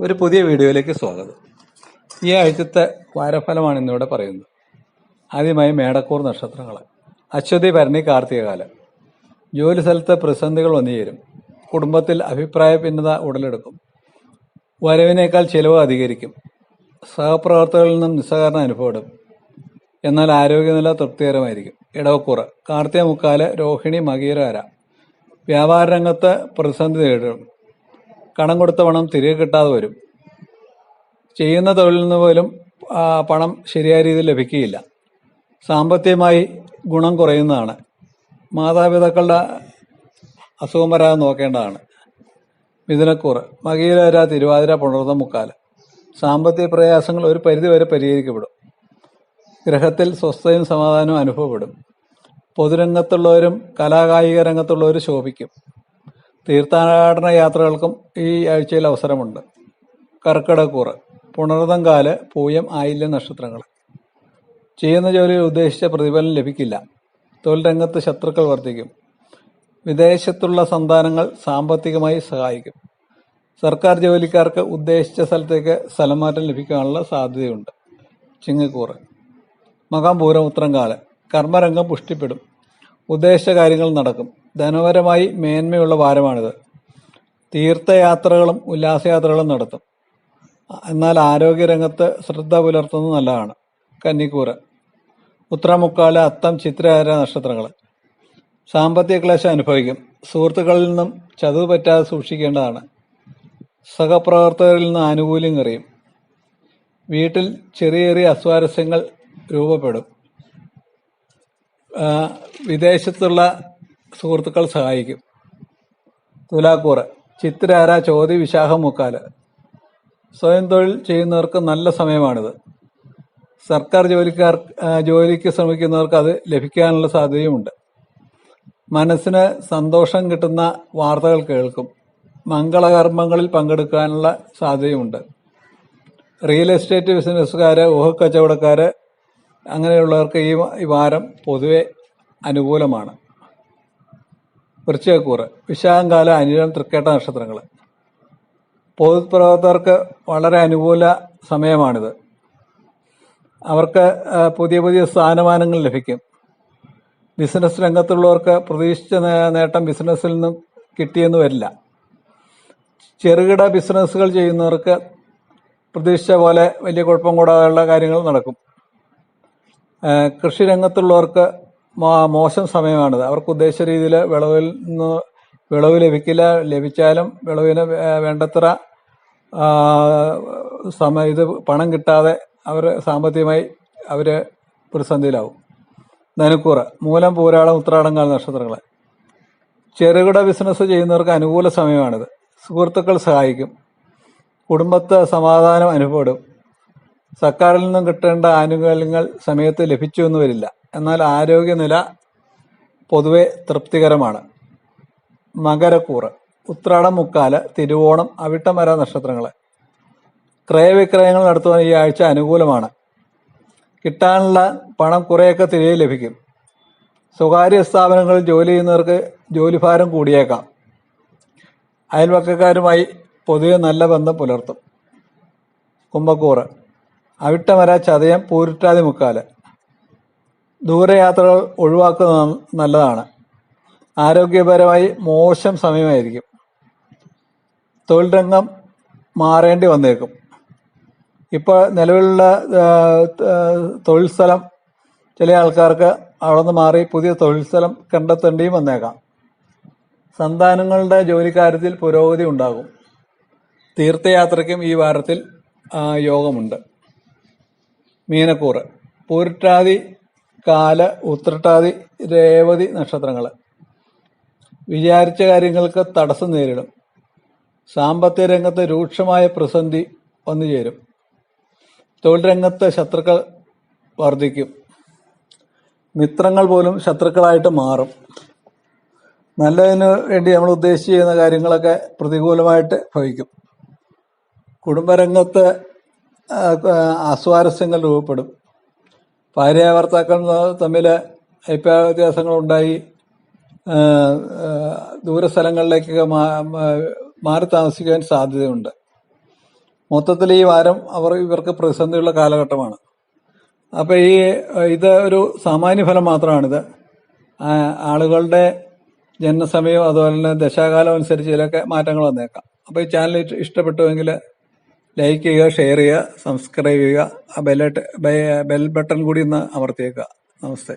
ഒരു പുതിയ വീഡിയോയിലേക്ക് സ്വാഗതം. ഈ ആഴ്ചത്തെ വാരഫലമാണ് ഇന്നിവിടെ പറയുന്നത്. ആദ്യമായി മേടക്കൂർ നക്ഷത്രങ്ങൾ അശ്വതി ഭരണി കാർത്തികകാലം ജോലി സ്ഥലത്ത് പ്രതിസന്ധികൾ വന്നുചേരും കുടുംബത്തിൽ അഭിപ്രായ ഭിന്നത ഉടലെടുക്കും. വരവിനേക്കാൾ ചിലവ് അധികരിക്കും. സഹപ്രവർത്തകരിൽ നിന്നും നിസ്സഹകരണം അനുഭവപ്പെടും. എന്നാൽ ആരോഗ്യനില തൃപ്തികരമായിരിക്കും. ഇടവക്കൂറ് കാർത്തിക മുക്കാൽ രോഹിണി മകീരാര വ്യാപാര രംഗത്ത് പ്രതിസന്ധി നേരിടും. കടം കൊടുത്ത പണം തിരികെ കിട്ടാതെ വരും. ചെയ്യുന്ന തൊഴിലിൽ നിന്ന് പോലും പണം ശരിയായ രീതിയിൽ ലഭിക്കുകയില്ല. സാമ്പത്തികമായി ഗുണം കുറയുന്നതാണ്. മാതാപിതാക്കളുടെ അസുഖം വരാതെ നോക്കേണ്ടതാണ്. മിഥുനക്കൂറ് മകീലര തിരുവാതിര പുണർന്ന മുക്കാൽ സാമ്പത്തിക പ്രയാസങ്ങൾ ഒരു പരിധിവരെ പരിഹരിക്കപ്പെടും. ഗ്രഹത്തിൽ സ്വസ്ഥയും സമാധാനവും അനുഭവപ്പെടും. പൊതുരംഗത്തുള്ളവരും കലാകായിക രംഗത്തുള്ളവരും ശോഭിക്കും. തീർത്ഥാടന യാത്രകൾക്കും ഈ ആഴ്ചയിൽ അവസരമുണ്ട്. കർക്കിടക്കൂറ് പുണർതങ്കാൽ പൂയം ആയില്യം നക്ഷത്രങ്ങൾ. ചെയ്യുന്ന ജോലിയിൽ ഉദ്ദേശിച്ച പ്രതിഫലം ലഭിക്കില്ല. തൊഴിൽ രംഗത്ത് ശത്രുക്കൾ വർദ്ധിക്കും. വിദേശത്തുള്ള സന്താനങ്ങൾ സാമ്പത്തികമായി സഹായിക്കും. സർക്കാർ ജോലിക്കാർക്ക് ഉദ്ദേശിച്ച സ്ഥലത്തേക്ക് സ്ഥലമാറ്റം ലഭിക്കാനുള്ള സാധ്യതയുണ്ട്. ചിങ്ങക്കൂറ്. മകാം പൂരം ഉത്രങ്കാൽ കർമ്മരംഗം പുഷ്ടിപ്പെടും. ഉദ്ദേശിച്ച കാര്യങ്ങൾ നടക്കും. ധനപരമായി മേന്മയുള്ള വാരമാണിത്. തീർത്ഥയാത്രകളും ഉല്ലാസയാത്രകളും നടത്തും. എന്നാൽ ആരോഗ്യരംഗത്ത് ശ്രദ്ധ പുലർത്തുന്നത് നല്ലതാണ്. കന്നിക്കൂറ്. ഉത്തരമുക്കാൽ അത്തം ചിത്രഹാര നക്ഷത്രങ്ങൾ. സാമ്പത്തിക ക്ലേശം അനുഭവിക്കും. സുഹൃത്തുക്കളിൽ നിന്നും ചതുവ് പറ്റാതെ സൂക്ഷിക്കേണ്ടതാണ്. സഹപ്രവർത്തകരിൽ നിന്ന് ആനുകൂല്യം കറിയും. വീട്ടിൽ ചെറിയ ചെറിയ അസ്വാരസ്യങ്ങൾ രൂപപ്പെടും. വിദേശത്തുള്ള സുഹൃത്തുക്കൾ സഹായിക്കും. തുലാക്കൂറ് ചിത്രാര ചോതി വിശാഖം മുക്കാൽ സ്വയം തൊഴിൽ ചെയ്യുന്നവർക്ക് നല്ല സമയമാണിത്. സർക്കാർ ജോലിക്കാർ ജോലിക്ക് ശ്രമിക്കുന്നവർക്ക് അത് ലഭിക്കാനുള്ള സാധ്യതയുമുണ്ട്. മനസ്സിന് സന്തോഷം കിട്ടുന്ന വാർത്തകൾ കേൾക്കും. മംഗളകർമ്മങ്ങളിൽ പങ്കെടുക്കാനുള്ള സാധ്യതയുമുണ്ട്. റിയൽ എസ്റ്റേറ്റ് ബിസിനസ്സുകാര് ഊഹക്കച്ചവടക്കാര് അങ്ങനെയുള്ളവർക്ക് ഈ വാരം പൊതുവെ അനുകൂലമാണ്. വൃശ്ചികക്കൂറ് വിശാഖംകാല അനിഴം തൃക്കേട്ട നക്ഷത്രങ്ങൾ പൊതുപ്രവർത്തകർക്ക് വളരെ അനുകൂല സമയമാണിത്. അവർക്ക് പുതിയ പുതിയ സ്ഥാനമാനങ്ങൾ ലഭിക്കും. ബിസിനസ് രംഗത്തുള്ളവർക്ക് പ്രതീക്ഷിച്ച നേട്ടം ബിസിനസ്സിൽ നിന്നും കിട്ടിയെന്ന് വരില്ല. ചെറുകിട ബിസിനസ്സുകൾ ചെയ്യുന്നവർക്ക് പ്രതീക്ഷിച്ച പോലെ വലിയ കുഴപ്പം കൂടാതെയുള്ള കാര്യങ്ങൾ നടക്കും. കൃഷിരംഗത്തുള്ളവർക്ക് മോശം സമയമാണിത്. അവർക്ക് ഉദ്ദേശിച്ച രീതിയിൽ വിളവിൽ നിന്ന് വിളവ് ലഭിക്കില്ല. ലഭിച്ചാലും വിളവിന് വേണ്ടത്ര സമയം ഇത് പണം കിട്ടാതെ അവർ സാമ്പത്തികമായി അവർ പ്രതിസന്ധിയിലാവും. ധനുക്കൂറ്. മൂലം പൂരാളം ഉത്രാടങ്ങൾ നക്ഷത്രങ്ങൾ ചെറുകിട ബിസിനസ് ചെയ്യുന്നവർക്ക് അനുകൂല സമയമാണിത്. സുഹൃത്തുക്കൾ സഹായിക്കും. കുടുംബത്തെ സമാധാനം അനുഭവപ്പെടും. സർക്കാരിൽ നിന്നും കിട്ടേണ്ട ആനുകൂല്യങ്ങൾ സമയത്ത് ലഭിച്ചു എന്ന് വരില്ല. എന്നാൽ ആരോഗ്യനില പൊതുവെ തൃപ്തികരമാണ്. മകരക്കൂറ് ഉത്രാടം മുക്കാൽ തിരുവോണം അവിട്ടമര നക്ഷത്രങ്ങൾ ക്രയവിക്രയങ്ങൾ നടത്തുവാൻ ഈ ആഴ്ച അനുകൂലമാണ്. കിട്ടാനുള്ള പണം കുറേയൊക്കെ തിരികെ ലഭിക്കും. സ്വകാര്യ സ്ഥാപനങ്ങളിൽ ജോലി ചെയ്യുന്നവർക്ക് ജോലിഭാരം കൂടിയേക്കാം. അയൽവക്കക്കാരുമായി പൊതുവെ നല്ല ബന്ധം പുലർത്തും. കുംഭക്കൂറ് അവിട്ടമര ചതയം പൂരുട്ടാതി മുക്കാൽ. ദൂരയാത്രകൾ ഒഴിവാക്കുന്നത് നല്ലതാണ്. ആരോഗ്യപരമായി മോശം സമയമായിരിക്കും. തൊഴിൽ രംഗം മാറേണ്ടി വന്നേക്കും. ഇപ്പോൾ നിലവിലുള്ള തൊഴിൽ സ്ഥലം ചില ആൾക്കാർക്ക് അവിടെ നിന്ന് മാറി പുതിയ തൊഴിൽ സ്ഥലം കണ്ടെത്തേണ്ടിയും വന്നേക്കാം. സന്താനങ്ങളുടെ ജോലിക്കാര്യത്തിൽ പുരോഗതി ഉണ്ടാകും. തീർത്ഥയാത്രയ്ക്കും ഈ വാരത്തിൽ യോഗമുണ്ട്. മീനക്കൂറ് പൂരിട്ടാതി കാല ഉത്രട്ടാതി രേവതി നക്ഷത്രങ്ങൾ. വിചാരിച്ച കാര്യങ്ങൾക്ക് തടസ്സം നേരിടും. സാമ്പത്തിക രംഗത്ത് രൂക്ഷമായ പ്രതിസന്ധി വന്നു ചേരും. തൊഴിൽ രംഗത്ത് ശത്രുക്കൾ വർദ്ധിക്കും. മിത്രങ്ങൾ പോലും ശത്രുക്കളായിട്ട് മാറും. നല്ലതിന് വേണ്ടി നമ്മൾ ഉദ്ദേശിച്ച് ചെയ്യുന്ന കാര്യങ്ങളൊക്കെ പ്രതികൂലമായിട്ട് ഭവിക്കും. കുടുംബരംഗത്ത് അസ്വാരസ്യങ്ങൾ രൂപപ്പെടും. ഭാര്യ ഭർത്താക്കൾ തമ്മിൽ അഭിപ്രായ വ്യത്യാസങ്ങളുണ്ടായി ദൂരസ്ഥലങ്ങളിലേക്കൊക്കെ മാറി താമസിക്കാൻ സാധ്യതയുണ്ട്. മൊത്തത്തിൽ ഈ വാരം അവർ ഇവർക്ക് പ്രതിസന്ധിയുള്ള കാലഘട്ടമാണ്. അപ്പോൾ ഈ ഇത് ഒരു സാമാന്യ ഫലം മാത്രമാണിത്. ആളുകളുടെ ജനനസമയവും അതുപോലെ തന്നെ ദശാകാലം അനുസരിച്ച് ഇതിലൊക്കെ മാറ്റങ്ങൾ വന്നേക്കാം. അപ്പോൾ ഈ ചാനൽ ഇഷ്ട- ഇഷ്ടപ്പെട്ടുവെങ്കിൽ ലൈക്ക് ചെയ്യുക ഷെയർ ചെയ്യുക സബ്സ്ക്രൈബ് ചെയ്യുക ആ ബെൽ ബെൽ ബട്ടൺ കൂടി ഒന്ന് അമർത്തിയേക്കുക. നമസ്തേ.